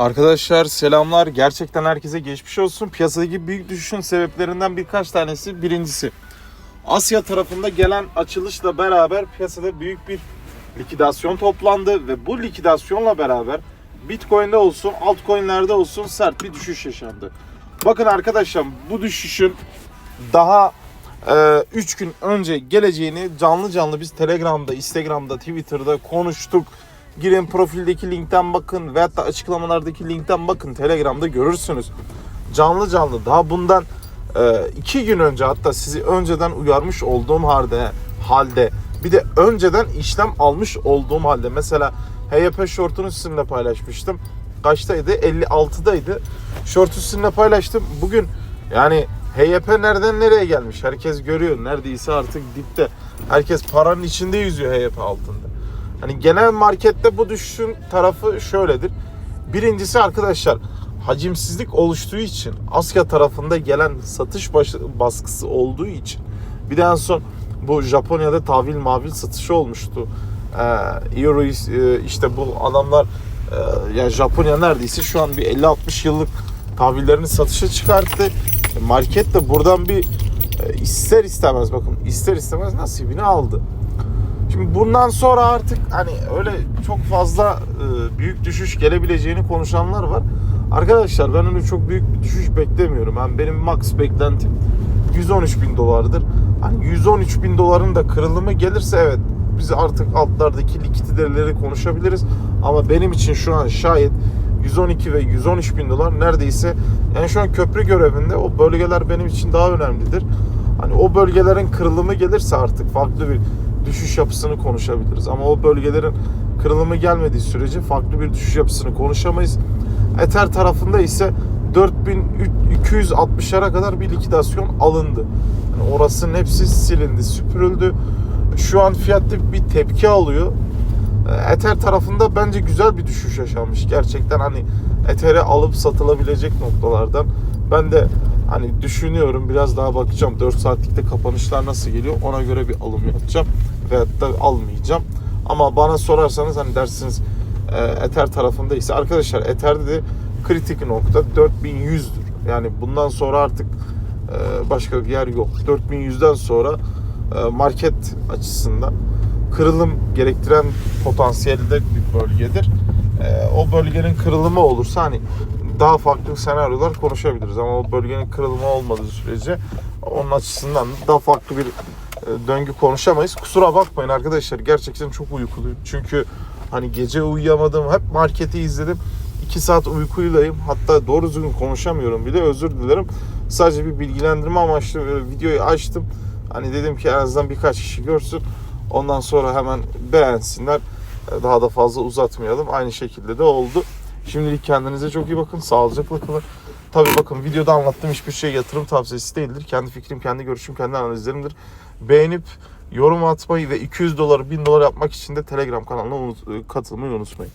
Arkadaşlar selamlar. Gerçekten herkese geçmiş olsun. Piyasadaki büyük düşüşün sebeplerinden birkaç tanesi. Birincisi Asya tarafında gelen açılışla beraber piyasada büyük bir likidasyon toplandı ve bu likidasyonla beraber Bitcoin'de olsun, altcoin'lerde olsun sert bir düşüş yaşandı. Bakın arkadaşlar bu düşüşün daha 3 gün önce geleceğini canlı canlı biz Telegram'da, Instagram'da, Twitter'da konuştuk. Girin profildeki linkten bakın veyahut da açıklamalardaki linkten bakın Telegram'da görürsünüz. Canlı canlı daha bundan 2 gün önce hatta sizi önceden uyarmış olduğum halde halde bir de önceden işlem almış olduğum halde mesela HYP şortunu sizinle paylaşmıştım. Kaçtaydı? 56'daydı. Şortu sizinle paylaştım. Bugün yani HYP nereden nereye gelmiş? Herkes görüyor. Neredeyse artık dipte. Herkes paranın içinde yüzüyor HYP altında. Hani genel markette bu düşüşün tarafı şöyledir. Birincisi arkadaşlar hacimsizlik oluştuğu için Asya tarafında gelen satış baskısı olduğu için bir de en son bu Japonya'da tahvil mavil satışı olmuştu. Ee, Euro e, işte bu adamlar e, ya Japonya neredeyse şu an bir 50-60 yıllık tahvillerini satışa çıkarttı. Market de buradan bir e, ister istemez bakın ister istemez nasibini aldı. Şimdi bundan sonra artık hani öyle çok fazla e, büyük düşüş gelebileceğini konuşanlar var. Arkadaşlar ben öyle çok büyük bir düşüş beklemiyorum. Yani benim max beklentim 113 bin dolardır. Hani 113 bin doların da kırılımı gelirse evet biz artık altlardaki likiditeleri konuşabiliriz. Ama benim için şu an şayet 112 ve 113 bin dolar neredeyse yani şu an köprü görevinde o bölgeler benim için daha önemlidir. Hani o bölgelerin kırılımı gelirse artık farklı bir düşüş yapısını konuşabiliriz. Ama o bölgelerin kırılımı gelmediği sürece farklı bir düşüş yapısını konuşamayız. Ether tarafında ise 4260'lara kadar bir likidasyon alındı. Yani orasının hepsi silindi, süpürüldü. Şu an fiyatta bir tepki alıyor. Ether tarafında bence güzel bir düşüş yaşanmış. Gerçekten hani Ether'e alıp satılabilecek noktalardan. Ben de hani düşünüyorum biraz daha bakacağım 4 saatlikte kapanışlar nasıl geliyor ona göre bir alım yapacağım veyahut da almayacağım. Ama bana sorarsanız hani dersiniz e, Ether tarafında ise arkadaşlar Ether'de de kritik nokta 4100'dür. Yani bundan sonra artık e, başka bir yer yok. 4100'den sonra e, market açısından kırılım gerektiren potansiyelde bir bölgedir. E, o bölgenin kırılımı olursa hani daha farklı senaryolar konuşabiliriz ama o bölgenin kırılımı olmadığı sürece onun açısından da daha farklı bir e, döngü konuşamayız. Kusura bakmayın arkadaşlar gerçekten çok uykuluyum. Çünkü hani gece uyuyamadım. Hep marketi izledim. 2 saat uykuylayım. Hatta doğru düzgün konuşamıyorum bile. Özür dilerim. Sadece bir bilgilendirme amaçlı videoyu açtım. Hani dedim ki en azından birkaç kişi görsün. Ondan sonra hemen beğensinler. Daha da fazla uzatmayalım. Aynı şekilde de oldu. Şimdilik kendinize çok iyi bakın. Sağlıcakla kalın. Tabii bakın videoda anlattığım hiçbir şey yatırım tavsiyesi değildir. Kendi fikrim, kendi görüşüm, kendi analizlerimdir. Beğenip yorum atmayı ve 200 dolar, 1000 dolar yapmak için de Telegram kanalına katılmayı unutmayın.